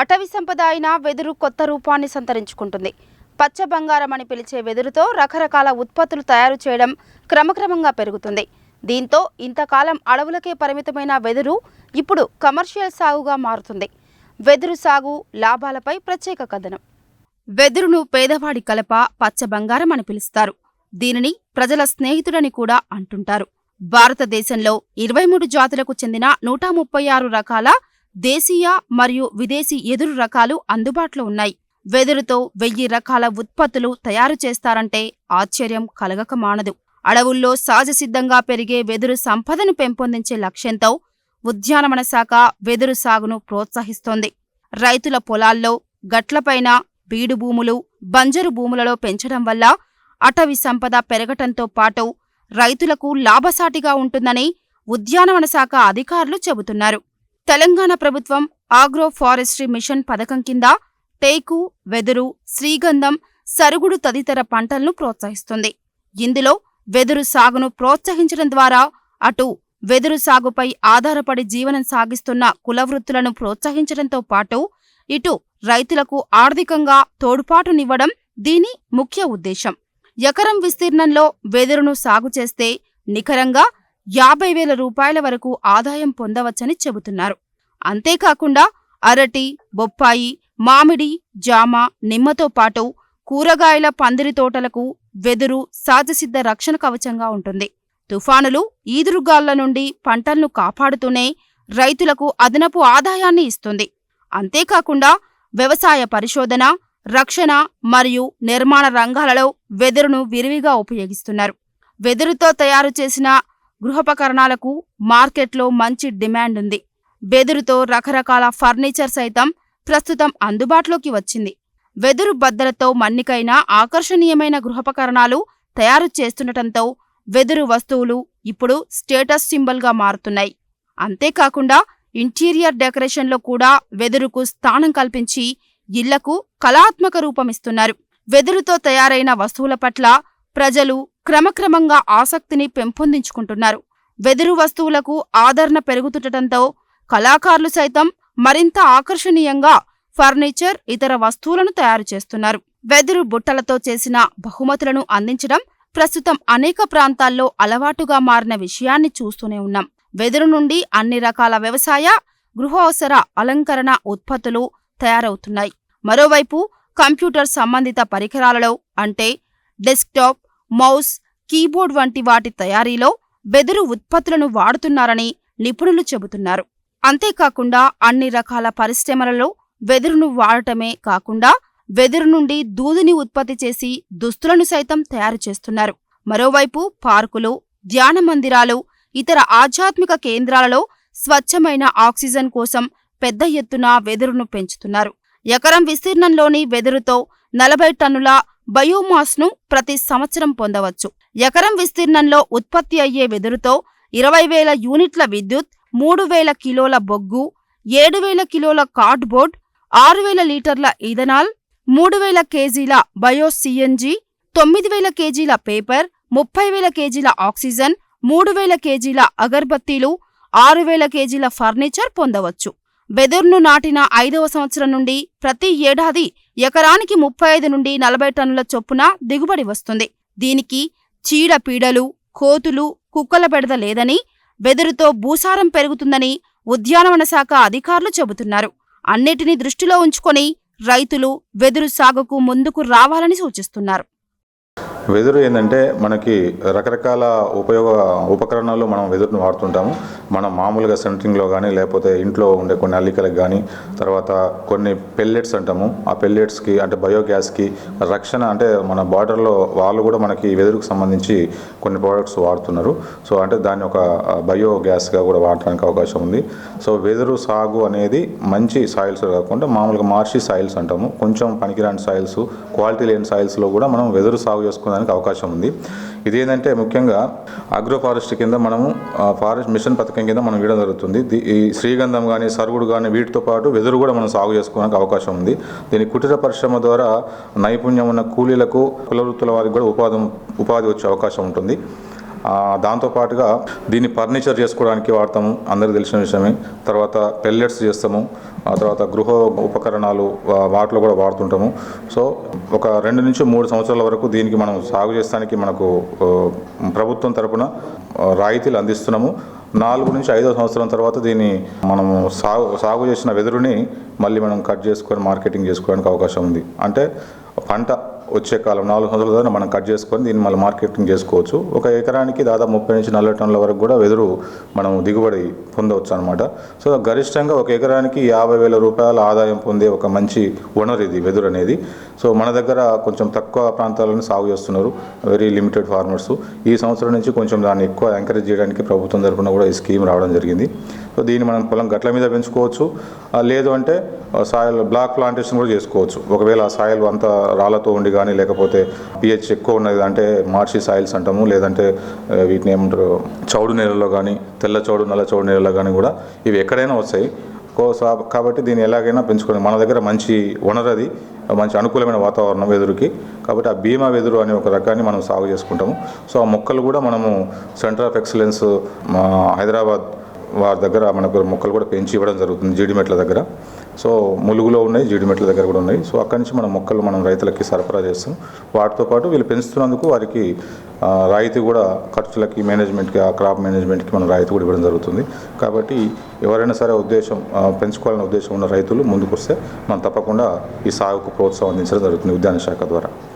అటవీ సంపద అయిన వెదురు కొత్త రూపాన్ని సంతరించుకుంటుంది. పచ్చ బంగారం అని పిలిచే వెదురుతో రకరకాల ఉత్పత్తులు తయారు చేయడం క్రమక్రమంగా పెరుగుతుంది. దీంతో ఇంతకాలం అడవులకే పరిమితమైన వెదురు ఇప్పుడు కమర్షియల్ సాగుగా మారుతుంది. వెదురు సాగు లాభాలపై ప్రత్యేక కథనం. వెదురును పేదవాడి కలప పచ్చ బంగారం అని పిలుస్తారు. దీనిని ప్రజల స్నేహితుడని కూడా అంటుంటారు. భారతదేశంలో ఇరవై మూడు జాతులకు చెందిన నూట ముప్పై ఆరు రకాల దేశీయ మరియు విదేశీ ఎదురు రకాలు అందుబాటులో ఉన్నాయి. వెదురుతో వెయ్యి రకాల ఉత్పత్తులు తయారు చేస్తారంటే ఆశ్చర్యం కలగక మానదు. అడవుల్లో సహజసిద్ధంగా పెరిగే వెదురు సంపదను పెంపొందించే లక్ష్యంతో ఉద్యానవన శాఖ వెదురు సాగును ప్రోత్సహిస్తోంది. రైతుల పొలాల్లో గట్లపైన బీడు భూములు బంజరు భూములలో పెంచడం వల్ల అటవీ సంపద పెరగటంతో పాటు రైతులకు లాభసాటిగా ఉంటుందని ఉద్యానవన శాఖ అధికారులు చెబుతున్నారు. తెలంగాణ ప్రభుత్వం ఆగ్రో ఫారెస్ట్రీ మిషన్ పథకం కింద టేకు వెదురు శ్రీగంధం సరుగుడు తదితర పంటలను ప్రోత్సహిస్తుంది. ఇందులో వెదురు సాగును ప్రోత్సహించడం ద్వారా అటు వెదురు సాగుపై ఆధారపడి జీవనం సాగిస్తున్న కులవృత్తులను ప్రోత్సహించడంతో పాటు ఇటు రైతులకు ఆర్థికంగా తోడ్పాటునివ్వడం దీని ముఖ్య ఉద్దేశం. ఎకరం విస్తీర్ణంలో వెదురును సాగు చేస్తే నికరంగా యాభై వేల రూపాయల వరకు ఆదాయం పొందవచ్చని చెబుతున్నారు. అంతేకాకుండా అరటి బొప్పాయి మామిడి జామ నిమ్మతో పాటు కూరగాయల పందిరి తోటలకు వెదురు సహజసిద్ధ రక్షణ కవచంగా ఉంటుంది. తుఫానులు ఈదురుగాళ్ళ నుండి పంటలను కాపాడుతూనే రైతులకు అదనపు ఆదాయాన్ని ఇస్తుంది. అంతేకాకుండా వ్యవసాయ పరిశోధన రక్షణ మరియు నిర్మాణ రంగాలలో వెదురును విరివిగా ఉపయోగిస్తున్నారు. వెదురుతో తయారు చేసిన గృహోపకరణాలకు మార్కెట్లో మంచి డిమాండ్ ఉంది. వెదురుతో రకరకాల ఫర్నిచర్ సైతం ప్రస్తుతం అందుబాటులోకి వచ్చింది. వెదురు బద్దలతో మన్నికైన ఆకర్షణీయమైన గృహోపకరణాలు తయారు చేస్తుండటంతో వెదురు వస్తువులు ఇప్పుడు స్టేటస్ సింబల్గా మారుతున్నాయి. అంతేకాకుండా ఇంటీరియర్ డెకరేషన్లో కూడా వెదురుకు స్థానం కల్పించి ఇళ్ళకు కళాత్మక రూపమిస్తున్నారు వెదురుతో తయారైన వస్తువుల పట్ల ప్రజలు క్రమక్రమంగా ఆసక్తిని పెంపొందించుకుంటున్నారు. వెదురు వస్తువులకు ఆదరణ పెరుగుతుండటంతో కళాకారులు సైతం మరింత ఆకర్షణీయంగా ఫర్నిచర్ ఇతర వస్తువులను తయారు చేస్తున్నారు. వెదురు బుట్టలతో చేసిన బహుమతులను అందించడం ప్రస్తుతం అనేక ప్రాంతాల్లో అలవాటుగా మారిన విషయాన్ని చూస్తూనే ఉన్నాం. వెదురు నుండి అన్ని రకాల వ్యవసాయ గృహోవసర అలంకరణ ఉత్పత్తులు తయారవుతున్నాయి. మరోవైపు కంప్యూటర్ సంబంధిత పరికరాలలో అంటే డెస్క్టాప్ మౌస్ కీబోర్డ్ వంటి వాటి తయారీలో వెదురు ఉత్పత్తులను వాడుతున్నారని నిపుణులు చెబుతున్నారు. అంతేకాకుండా అన్ని రకాల పరిశ్రమలలో వెదురును వాడటమే కాకుండా వెదురు నుండి దూదిని ఉత్పత్తి చేసి దుస్తులను సైతం తయారు చేస్తున్నారు. మరోవైపు పార్కులు ధ్యాన మందిరాలు ఇతర ఆధ్యాత్మిక కేంద్రాలలో స్వచ్ఛమైన ఆక్సిజన్ కోసం పెద్ద ఎత్తున వెదురును పెంచుతున్నారు. ఎకరం విస్తీర్ణంలోని వెదురుతో నలభై టన్నుల బయోమాస్ను ప్రతి సంవత్సరం పొందవచ్చు. ఎకరం విస్తీర్ణంలో ఉత్పత్తి అయ్యే వెదురుతో ఇరవై వేల యూనిట్ల విద్యుత్ మూడు వేల కిలోల బొగ్గు ఏడు వేల కిలోల కార్డ్బోర్డ్ ఆరు వేల లీటర్ల ఈథనాల్ మూడు వేల కేజీల బయో సిఎన్జి తొమ్మిది వేల కేజీల పేపర్ ముప్పై వేల కేజీల ఆక్సిజన్ మూడు వేల కేజీల అగర్బత్తీలు ఆరు వేల కేజీల ఫర్నిచర్ పొందవచ్చు. వెదురును నాటిన ఐదవ సంవత్సరం నుండి ప్రతి ఏడాది ఎకరానికి ముప్పై ఐదు నుండి నలభై టన్నుల చొప్పున దిగుబడి వస్తుంది. దీనికి చీడపీడలు కోతులు కుక్కల బెడద లేదని వెదురుతో భూసారం పెరుగుతుందని ఉద్యానవన శాఖ అధికారులు చెబుతున్నారు. అన్నిటినీ దృష్టిలో ఉంచుకొని రైతులు వెదురు సాగుకు ముందుకు రావాలని సూచిస్తున్నారు. వెదురు ఏంటంటే మనకి రకరకాల ఉపయోగ ఉపకరణాలు మనం వెదురును వాడుతుంటాము. మనం మామూలుగా సెంటరింగ్లో కానీ లేకపోతే ఇంట్లో ఉండే కొన్ని అల్లికలకు కానీ తర్వాత కొన్ని పెల్లెట్స్ అంటాము. ఆ పెల్లెట్స్కి అంటే బయోగ్యాస్కి రక్షణ అంటే మన బార్డర్లో వాళ్ళు కూడా మనకి వెదురుకు సంబంధించి కొన్ని ప్రోడక్ట్స్ వాడుతున్నారు. సో అంటే దాన్ని ఒక బయోగ్యాస్గా కూడా వాడటానికి అవకాశం ఉంది. సో వెదురు సాగు అనేది మంచి సాయిల్స్ కాకుండా మామూలుగా మార్షి సాయిల్స్ అంటాము. కొంచెం పనికిరాని సాయిల్స్ క్వాలిటీ లేని సాయిల్స్లో కూడా మనం వెదురు సాగు చేసుకోవడానికి అవకాశం ఉంది. ఇది ఏంటంటే ముఖ్యంగా అగ్రో ఫారెస్ట్ కింద మనము ఫారెస్ట్ మిషన్ పథకం కింద మనం వేయడం జరుగుతుంది. ఈ శ్రీగంధం కానీ సరుగుడు కానీ వీటితో పాటు వెదురు కూడా మనం సాగు చేసుకోవడానికి అవకాశం ఉంది. దీని కుటీర పరిశ్రమ ద్వారా నైపుణ్యం ఉన్న కూలీలకు కుల వృత్తుల వారికి కూడా ఉపాధి ఉపాధి వచ్చే అవకాశం ఉంటుంది. దాంతోపాటుగా దీన్ని ఫర్నిచర్ చేసుకోవడానికి వాడతాము అందరికీ తెలిసిన విషయమే. తర్వాత పెల్లెట్స్ చేస్తాము ఆ తర్వాత గృహ ఉపకరణాలు వాటిలో కూడా వాడుతుంటాము. సో ఒక రెండు నుంచి మూడు సంవత్సరాల వరకు దీనికి మనం సాగు చేస్తానికి మనకు ప్రభుత్వం తరపున రాయితీలు అందిస్తున్నాము. నాలుగు నుంచి ఐదో సంవత్సరం తర్వాత దీన్ని మనము సాగు సాగు చేసిన వెదురుని మళ్ళీ మనం కట్ చేసుకొని మార్కెటింగ్ చేసుకోవడానికి అవకాశం ఉంది. అంటే పంట వచ్చే కాలం నాలుగు సంవత్సరాల తర్వాత మనం కట్ చేసుకొని దీన్ని మళ్ళీ మార్కెటింగ్ చేసుకోవచ్చు. ఒక ఎకరానికి దాదాపు ముప్పై నుంచి నలభై టన్నుల వరకు కూడా వెదురు మనం దిగుబడి పొందవచ్చు అనమాట సో గరిష్టంగా ఒక ఎకరానికి యాభై వేల రూపాయల ఆదాయం పొందే ఒక మంచి వనరు ఇది వెదురు అనేది. సో మన దగ్గర కొంచెం తక్కువ ప్రాంతాలను సాగు చేస్తున్నారు వెరీ లిమిటెడ్ ఫార్మర్స్. ఈ సంవత్సరం నుంచి కొంచెం దాన్ని ఎక్కువ ఎంకరేజ్ చేయడానికి ప్రభుత్వం తరఫున కూడా ఈ స్కీమ్ రావడం జరిగింది. సో దీన్ని మనం పొలం గట్ల మీద పెంచుకోవచ్చు. లేదు అంటే సాయిల్ బ్లాక్ ప్లాంటేషన్ కూడా చేసుకోవచ్చు. ఒకవేళ ఆ సాయిల్ అంతా రాళ్ళతో ఉండి కానీ లేకపోతే పిహెచ్ ఎక్కువ ఉన్నది అంటే మార్చి సాయిల్స్ అంటాము. లేదంటే వీటిని ఏమంటారు చౌడు నేలలో కానీ తెల్ల చౌడు నల్ల చౌడు నేలలో కానీ కూడా ఇవి ఎక్కడైనా వస్తాయి. కో- సా- కాబట్టి దీన్ని ఎలాగైనా పెంచుకోండి మన దగ్గర మంచి వనరది అది మంచి అనుకూలమైన వాతావరణం వెదురుకి. కాబట్టి ఆ భీమా వెదురు అనే ఒక రకాన్ని మనం సాగు చేసుకుంటాము. సో ఆ మొక్కలు కూడా మనము సెంటర్ ఆఫ్ ఎక్సలెన్స్ మా హైదరాబాద్ వారి దగ్గర మనకు మొక్కలు కూడా పెంచి ఇవ్వడం జరుగుతుంది జీడిమెట్ల దగ్గర. సో ములుగులో ఉన్నాయి జీడిమెట్ల దగ్గర కూడా ఉన్నాయి. సో అక్కడి నుంచి మనం మొక్కలు మనం రైతులకి సరఫరా చేస్తాం. వాటితో పాటు వీళ్ళు పెంచుతున్నందుకు వారికి రాయితీ కూడా ఖర్చులకి మేనేజ్మెంట్కి ఆ క్రాప్ మేనేజ్మెంట్కి మనం రాయితీ కూడా ఇవ్వడం జరుగుతుంది. కాబట్టి ఎవరైనా సరే ఉద్దేశం పెంచుకోవాలనే ఉద్దేశం ఉన్న రైతులు ముందుకు వస్తే మనం తప్పకుండా ఈ సాగుకు ప్రోత్సాహం అందించడం జరుగుతుంది ఉద్యాన శాఖ ద్వారా.